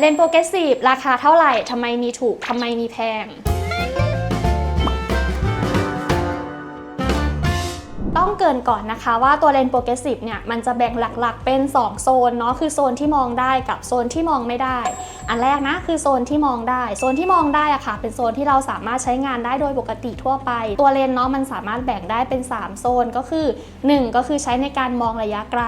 เลนโปรเกรสซีฟราคาเท่าไหร่ทำไมมีถูกทำไมมีแพง ต้องเกินก่อนนะคะว่าตัวเลนโปรเกรสซีฟเนี่ยมันจะแบ่งหลักๆเป็น 2 โซนเนาะคือโซนที่มองได้กับโซนที่มองไม่ได้ อันแรกนะคือโซนที่มองได้ โซนที่มองได้อะค่ะ เป็นโซนที่เราสามารถใช้งานได้โดยปกติทั่วไป ตัวเลนเนาะมันสามารถแบ่งได้เป็น 3 โซนก็คือ 1 ก็คือใช้ในการมองระยะไกล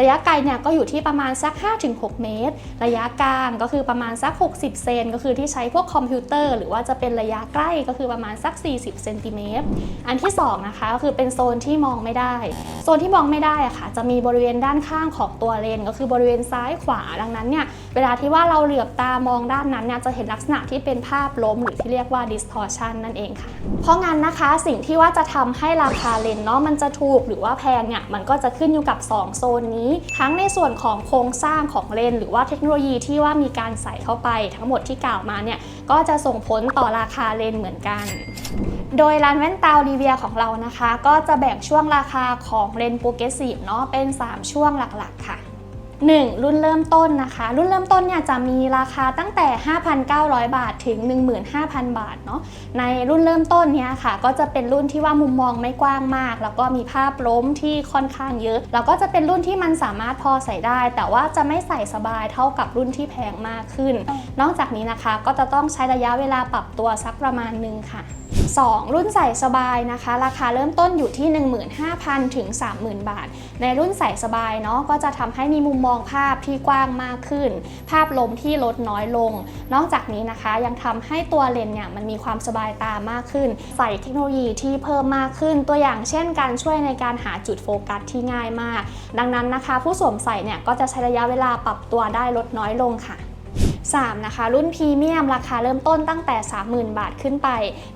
ระยะไกลเนี่ยก็อยู่ที่ประมาณสัก 5-6 เมตร ระยะกลางก็คือประมาณสัก 60 เซนก็คือที่ใช้พวกคอมพิวเตอร์ หรือว่าจะเป็นระยะใกล้ก็คือประมาณสัก 40 เซนติเมตร อันที่ 2 นะคะก็คือเป็นโซนที่มองไม่ได้ โซนที่มองไม่ได้อะค่ะ จะมีบริเวณด้านข้างของตัวเลนก็คือบริเวณซ้ายขวาดังนั้นเนี่ยเวลาที่ว่าเราเหลือบตามองด้านนั้นเนี่ยจะเห็นลักษณะที่เป็นภาพล้มหรือที่เรียกว่า distortion นั่นเองค่ะ เพราะงั้นนะคะสิ่งที่ว่าจะทำให้ราคาเลนเนาะมันจะถูกหรือว่าแพงเนี่ยมันก็จะขึ้นอยู่กับ 2 โซนนี้ ทั้งในส่วนของโครงสร้างของเลนหรือว่าเทคโนโลยีที่ว่ามีการใส่เข้าไปทั้งหมดที่กล่าวมาเนี่ยก็จะส่งผลต่อราคาเลนเหมือนกัน โดยร้านแว่นตาดีเวียของเรานะคะ ก็จะแบ่งช่วงราคาของเลนโปรเกรสซีฟเนาะเป็น 3 ช่วงหลักๆค่ะ 1. รุ่นเริ่มต้นนะคะ รุ่นเริ่มต้นเนี่ยจะมีราคาตั้งแต่ 5,900 บาทถึง 15,000 บาทเนาะในรุ่นเริ่มต้นเนี่ยค่ะ ก็จะเป็นรุ่นที่ว่ามุมมองไม่กว้างมาก แล้วก็มีภาพล้มที่ค่อนข้างเยอะ แล้วก็จะเป็นรุ่นที่มันสามารถพอใส่ได้ แต่ว่าจะไม่ใส่สบายเท่ากับรุ่นที่แพงมากขึ้น นอกจากนี้นะคะก็จะต้องใช้ระยะเวลาปรับตัวสักประมาณหนึงค่ะ 2. รุ่นใส่สบายนะคะ ราคาเริ่มต้นอยู่ที่ 15,000 ถึง 30,000 บาท ในรุ่นใส่สบายเนาะก็จะทำให้มีมุมมองภาพที่กว้างมากขึ้น ภาพลมที่ลดน้อยลง นอกจากนี้นะคะยังทำให้ตัวเลนส์เนี่ยมันมีความสบายตามากขึ้น ใส่เทคโนโลยีที่เพิ่มมากขึ้น ตัวอย่างเช่น การช่วยในการหาจุดโฟกัสที่ง่ายมาก ดังนั้นนะคะ ผู้สวมใส่เนี่ยก็จะใช้ระยะเวลาปรับตัวได้ลดน้อยลงค่ะ 3. นะคะรุ่นพรีเมียมราคาเริ่มต้นตั้งแต่ 30,000 บาทขึ้นไป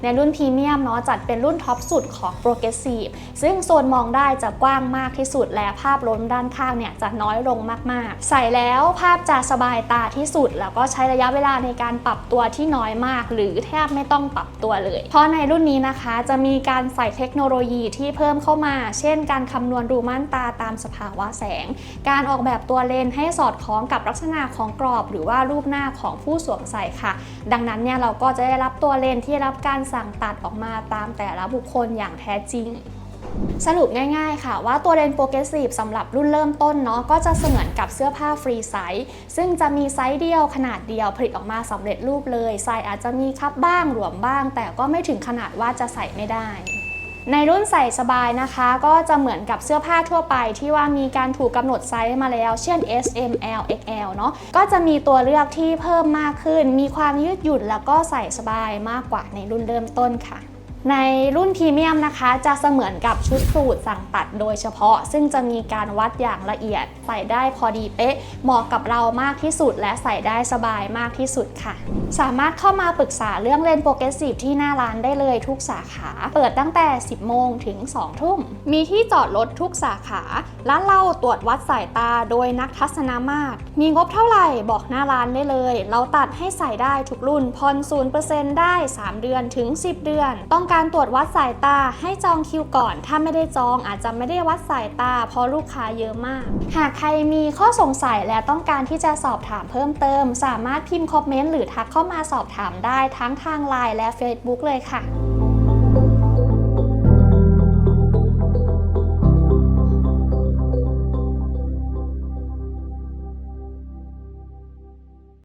ในรุ่นพรีเมียมเนาะจัดเป็นรุ่นท็อปสุดของ Progressive ซึ่งโซนมองได้จะกว้างมากที่สุดและภาพล้นด้านข้างเนี่ยจะน้อยลงมากๆ ใส่แล้วภาพจะสบายตาที่สุด แล้วก็ใช้ระยะเวลาในการปรับตัวที่น้อยมาก หรือแทบไม่ต้องปรับตัวเลย เพราะในรุ่นนี้นะคะจะมีการใส่เทคโนโลยีที่เพิ่มเข้ามา เช่น การคำนวณรูม่านตาตามสภาวะแสง การออกแบบตัวเลนให้สอดคล้องกับลักษณะของกรอบ หรือว่ารูปหน้าของผู้สวมใส่ค่ะ ดังนั้นเนี่ยเราก็จะได้รับตัวเลนที่รับการสั่งตัดออกมาตามแต่ละบุคคลอย่างแท้จริงสรุปง่ายๆค่ะ ว่าตัวเลนส์โปรเกรสซีฟสำหรับรุ่นเริ่มต้นเนาะก็จะเสมือนกับเสื้อผ้าฟรีไซส์ซึ่งจะมีไซส์เดียวขนาดเดียวผลิตออกมาสำเร็จรูปเลยไซส์อาจจะมีคับบ้างหลวมบ้าง แต่ก็ไม่ถึงขนาดว่าจะใส่ไม่ได้ ในรุ่นใส่สบายนะคะ ก็จะเหมือนกับเสื้อผ้าทั่วไปที่ว่ามีการถูกกำหนดไซส์มาแล้ว เช่น S M L X L เนาะก็จะมีตัวเลือกที่เพิ่มมากขึ้น มีความยืดหยุ่นแล้วก็ใส่สบายมากกว่าในรุ่นเริ่มต้นค่ะ ในรุ่นพรีเมียมนะคะ จะเสมือนกับชุดสูทสั่งตัดโดยเฉพาะ ซึ่งจะมีการวัดอย่างละเอียด ใส่ได้พอดีเป๊ะ เหมาะกับเรามากที่สุด และใส่ได้สบายมากที่สุดค่ะ สามารถเข้ามาปรึกษาเรื่องเลนโปรเกรสซีฟที่หน้าร้านได้เลยทุกสาขา เปิดตั้งแต่ 10 โมงถึง 2 ทุ่ม มีที่จอดรถทุกสาขา ร้านเราตรวจวัดสายตาโดยนักทัศนมาตร มีงบเท่าไหร่บอกหน้าร้านได้เลย เราตัดให้ใส่ได้ทุกรุ่นผ่อน0%ได้ 3 เดือนถึง 10 เดือน ต้องการการตรวจวัดสายตาให้จองคิวก่อน ถ้าไม่ได้จองอาจจะไม่ได้วัดสายตา เพราะลูกค้าเยอะมาก หากใครมีข้อสงสัยและต้องการที่จะสอบถามเพิ่มเติม สามารถพิมพ์คอมเมนต์หรือทักเข้ามาสอบถามได้ทั้งทาง Line และ Facebook เลยค่ะ